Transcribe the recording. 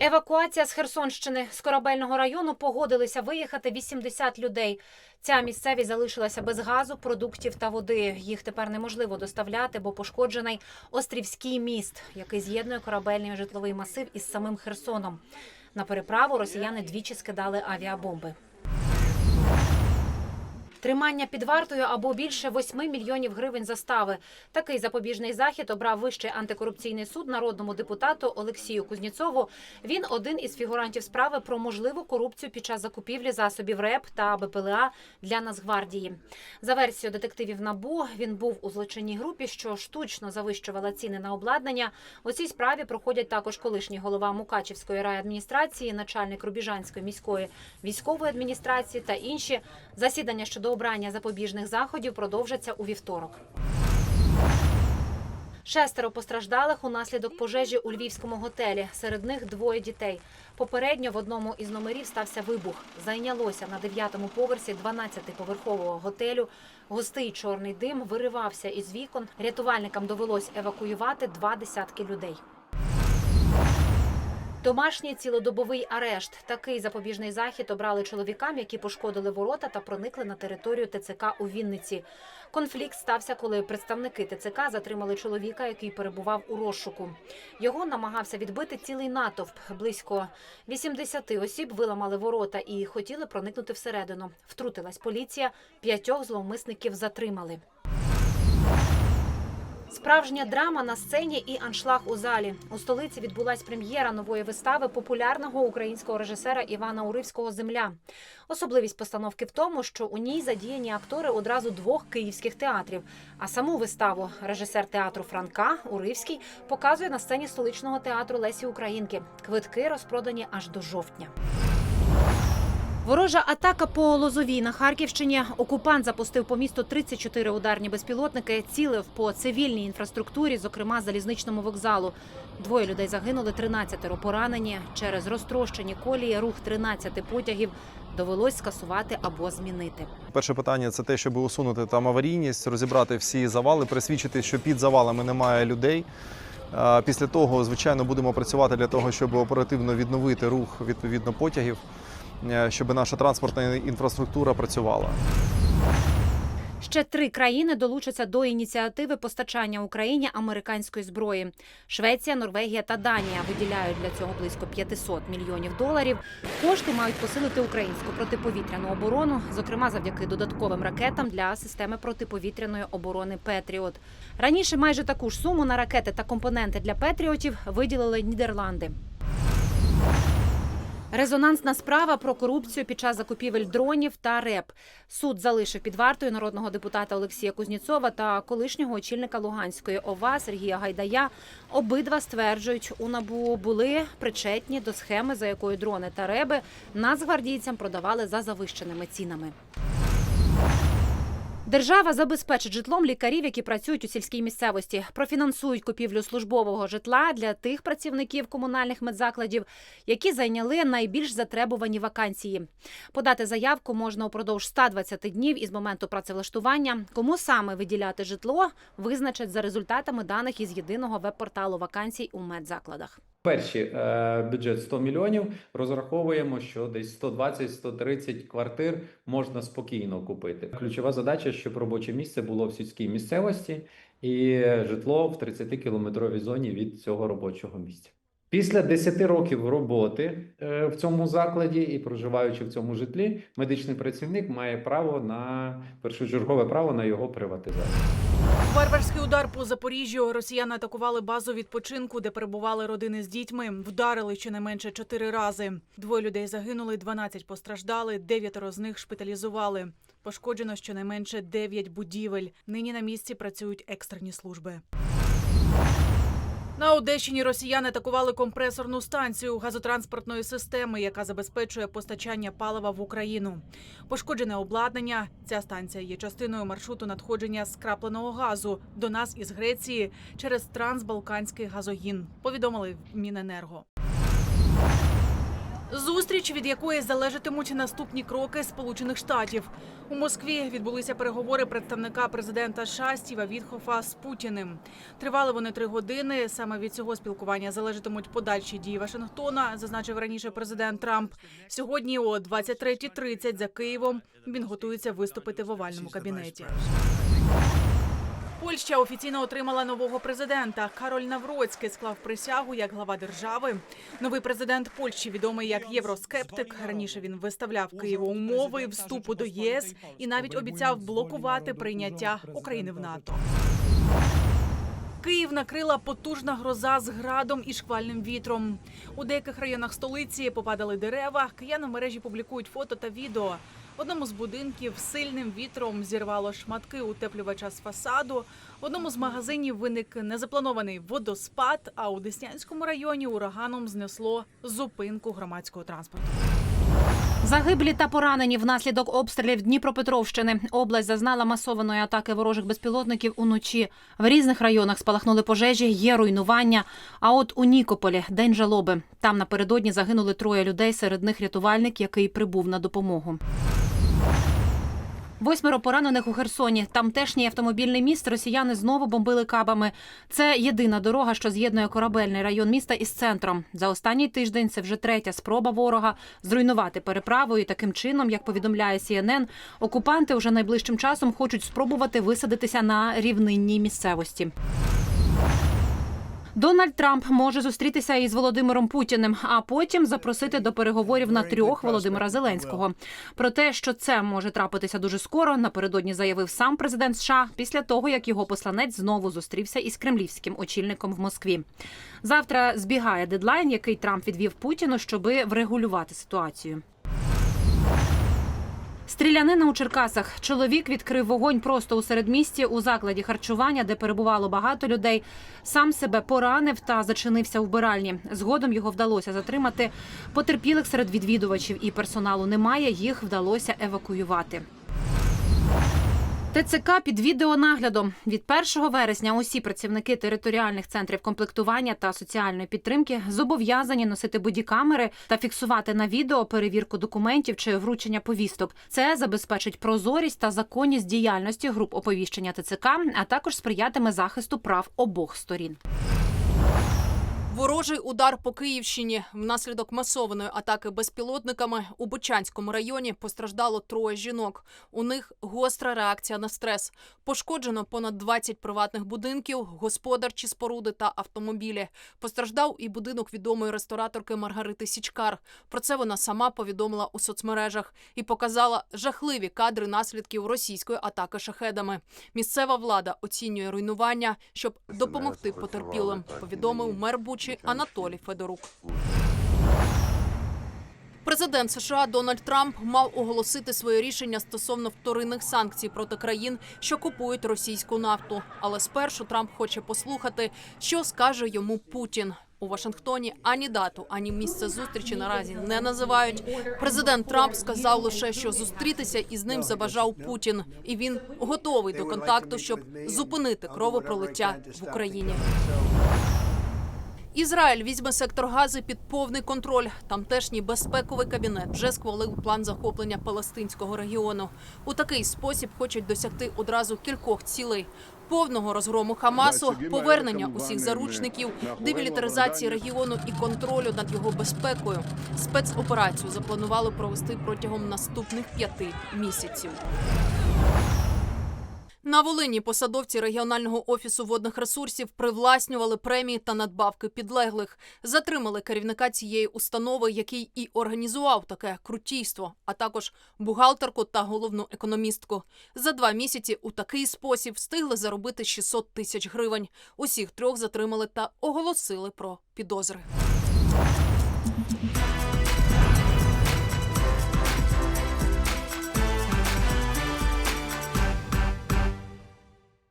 Евакуація з Херсонщини з корабельного району погодилися виїхати 80 людей. Ця місцевість залишилася без газу, продуктів та води. Їх тепер неможливо доставляти, бо пошкоджений острівський міст, який з'єднує корабельний житловий масив із самим Херсоном. На переправу росіяни двічі скидали авіабомби. Тримання під вартою або більше 8 мільйонів гривень застави. Такий запобіжний захід обрав Вищий антикорупційний суд народному депутату Олексію Кузнєцову. Він один із фігурантів справи про можливу корупцію під час закупівлі засобів РЕП та БПЛА для Нацгвардії. За версією детективів НАБУ, він був у злочинній групі, що штучно завищувала ціни на обладнання. У цій справі проходять також колишній голова Мукачівської райадміністрації, начальник Рубіжанської міської військової адміністрації та інші. Засідання щодо обрання запобіжних заходів продовжаться у вівторок. Шестеро постраждалих унаслідок пожежі у львівському готелі. Серед них двоє дітей. Попередньо в одному із номерів стався вибух. Зайнялося на дев'ятому поверсі 12-поверхового готелю. Густий чорний дим виривався із вікон. Рятувальникам довелось евакуювати два десятки людей. Домашній цілодобовий арешт. Такий запобіжний захід обрали чоловікам, які пошкодили ворота та проникли на територію ТЦК у Вінниці. Конфлікт стався, коли представники ТЦК затримали чоловіка, який перебував у розшуку. Його намагався відбити цілий натовп. Близько 80 осіб виламали ворота і хотіли проникнути всередину. Втрутилась поліція. П'ятьох зловмисників затримали. Справжня драма на сцені і аншлаг у залі. У столиці відбулась прем'єра нової вистави популярного українського режисера Івана Уривського Земля. Особливість постановки в тому, що у ній задіяні актори одразу двох київських театрів. А саму виставу режисер театру Франка Уривський показує на сцені столичного театру Лесі Українки. Квитки розпродані аж до жовтня. Ворожа атака по Лозовій на Харківщині. Окупант запустив по місту 34 ударні безпілотники, цілив по цивільній інфраструктурі, зокрема залізничному вокзалу. Двоє людей загинули, 13 поранені. Через розтрощені колії рух 13 потягів довелось скасувати або змінити. Перше питання це те, щоб усунути там аварійність, розібрати всі завали, пересвідчити, що під завалами немає людей. Після того, звичайно, будемо працювати для того, щоб оперативно відновити рух відповідно потягів, щоб наша транспортна інфраструктура працювала. Ще три країни долучаться до ініціативи постачання Україні американської зброї. Швеція, Норвегія та Данія виділяють для цього близько 500 мільйонів доларів. Кошти мають посилити українську протиповітряну оборону, зокрема завдяки додатковим ракетам для системи протиповітряної оборони Петріот. Раніше майже таку ж суму на ракети та компоненти для Петріотів виділили Нідерланди. Резонансна справа про корупцію під час закупівель дронів та РЕП. Суд залишив під вартою народного депутата Олексія Кузнєцова та колишнього очільника Луганської ОВА Сергія Гайдая. Обидва стверджують, у НАБУ були причетні до схеми, за якою дрони та реби нацгвардійцям продавали за завищеними цінами. Держава забезпечить житлом лікарів, які працюють у сільській місцевості, профінансують купівлю службового житла для тих працівників комунальних медзакладів, які зайняли найбільш затребувані вакансії. Подати заявку можна упродовж 120 днів із моменту працевлаштування. Кому саме виділяти житло, визначать за результатами даних із єдиного веб-порталу вакансій у медзакладах. Перші е, бюджет 100 мільйонів. Розраховуємо, що десь 120-130 квартир можна спокійно купити. Ключова задача, щоб робоче місце було в сільській місцевості і житло в 30 кілометровій зоні від цього робочого місця. Після 10 років роботи е, в цьому закладі і проживаючи в цьому житлі, медичний працівник має право на першочергове право на його приватизацію. Варварський удар по Запоріжжю. Росіяни атакували базу відпочинку, де перебували родини з дітьми. Вдарили щонайменше чотири рази. Двоє людей загинули, 12 постраждали, дев'ятеро з них шпиталізували. Пошкоджено щонайменше 9 будівель. Нині на місці працюють екстрені служби. На Одещині росіяни атакували компресорну станцію газотранспортної системи, яка забезпечує постачання палива в Україну. Пошкоджене обладнання. Ця станція є частиною маршруту надходження скрапленого газу до нас із Греції через трансбалканський газогін. Повідомили в Міненерго. Зустріч, від якої залежатимуть наступні кроки Сполучених Штатів. У Москві відбулися переговори представника президента США Стіва Вітхофа з Путіним. Тривали вони три години. Саме від цього спілкування залежатимуть подальші дії Вашингтона, зазначив раніше президент Трамп. Сьогодні о 23.30 за Києвом він готується виступити в овальному кабінеті. Польща офіційно отримала нового президента. Кароль Навроцький склав присягу як глава держави. Новий президент Польщі, відомий як євроскептик. Раніше він виставляв Києву умови вступу до єС і навіть обіцяв блокувати прийняття України в НАТО. Київ накрила потужна гроза з градом і шквальним вітром. У деяких районах столиці попадали дерева. Кияни в мережі публікують фото та відео. Одному з будинків сильним вітром зірвало шматки утеплювача з фасаду. В одному з магазинів виник незапланований водоспад. А у Деснянському районі ураганом знесло зупинку громадського транспорту. Загиблі та поранені внаслідок обстрілів Дніпропетровщини. Область зазнала масованої атаки ворожих безпілотників уночі. В різних районах спалахнули пожежі, є руйнування. А от у Нікополі день жалоби. Там напередодні загинули троє людей. Серед них рятувальник, який прибув на допомогу. Восьмеро поранених у Херсоні. Тамтешній автомобільний міст росіяни знову бомбили кабами. Це єдина дорога, що з'єднує корабельний район міста із центром. За останній тиждень це вже третя спроба ворога зруйнувати переправу. І таким чином, як повідомляє CNN, окупанти вже найближчим часом хочуть спробувати висадитися на рівнинній місцевості. Дональд Трамп може зустрітися із Володимиром Путіним, а потім запросити до переговорів на трьох Володимира Зеленського. Про те, що це може трапитися дуже скоро, напередодні заявив сам президент США після того, як його посланець знову зустрівся із кремлівським очільником в Москві. Завтра збігає дедлайн, який Трамп відвів Путіну, щоби врегулювати ситуацію. Стрілянина у Черкасах. Чоловік відкрив вогонь просто у середмісті у закладі харчування, де перебувало багато людей. Сам себе поранив та зачинився у вбиральні. Згодом його вдалося затримати. Потерпілих серед відвідувачів і персоналу немає. Їх вдалося евакуювати. ТЦК під відеонаглядом від 1 вересня усі працівники територіальних центрів комплектування та соціальної підтримки зобов'язані носити бодікамери та фіксувати на відео перевірку документів чи вручення повісток. Це забезпечить прозорість та законність діяльності груп оповіщення ТЦК, а також сприятиме захисту прав обох сторін. Ворожий удар по Київщині внаслідок масованої атаки безпілотниками у Бучанському районі постраждало троє жінок. У них гостра реакція на стрес. Пошкоджено понад 20 приватних будинків, господарчі споруди та автомобілі. Постраждав і будинок відомої рестораторки Маргарити Січкар. Про це вона сама повідомила у соцмережах і показала жахливі кадри наслідків російської атаки шахедами. Місцева влада оцінює руйнування, щоб допомогти потерпілим. Повідомив мер Бучі Анатолій Федорук. Президент США Дональд Трамп мав оголосити своє рішення стосовно вторинних санкцій проти країн, що купують російську нафту. Але спершу Трамп хоче послухати, що скаже йому Путін. У Вашингтоні ані дату, ані місце зустрічі наразі не називають. Президент Трамп сказав лише, що зустрітися із ним забажав Путін, і він готовий до контакту, щоб зупинити кровопролиття в Україні. Ізраїль візьме сектор Гази під повний контроль. Тамтешній безпековий кабінет вже схвалив план захоплення палестинського регіону. У такий спосіб хочуть досягти одразу кількох цілей: повного розгрому Хамасу, повернення усіх заручників, демілітаризації регіону і контролю над його безпекою. Спецоперацію запланували провести протягом наступних п'яти місяців. На Волині посадовці регіонального офісу водних ресурсів привласнювали премії та надбавки підлеглих. Затримали керівника цієї установи, який і організував таке крутійство, а також бухгалтерку та головну економістку. За два місяці у такий спосіб встигли заробити 600 тисяч гривень. Усіх трьох затримали та оголосили про підозри.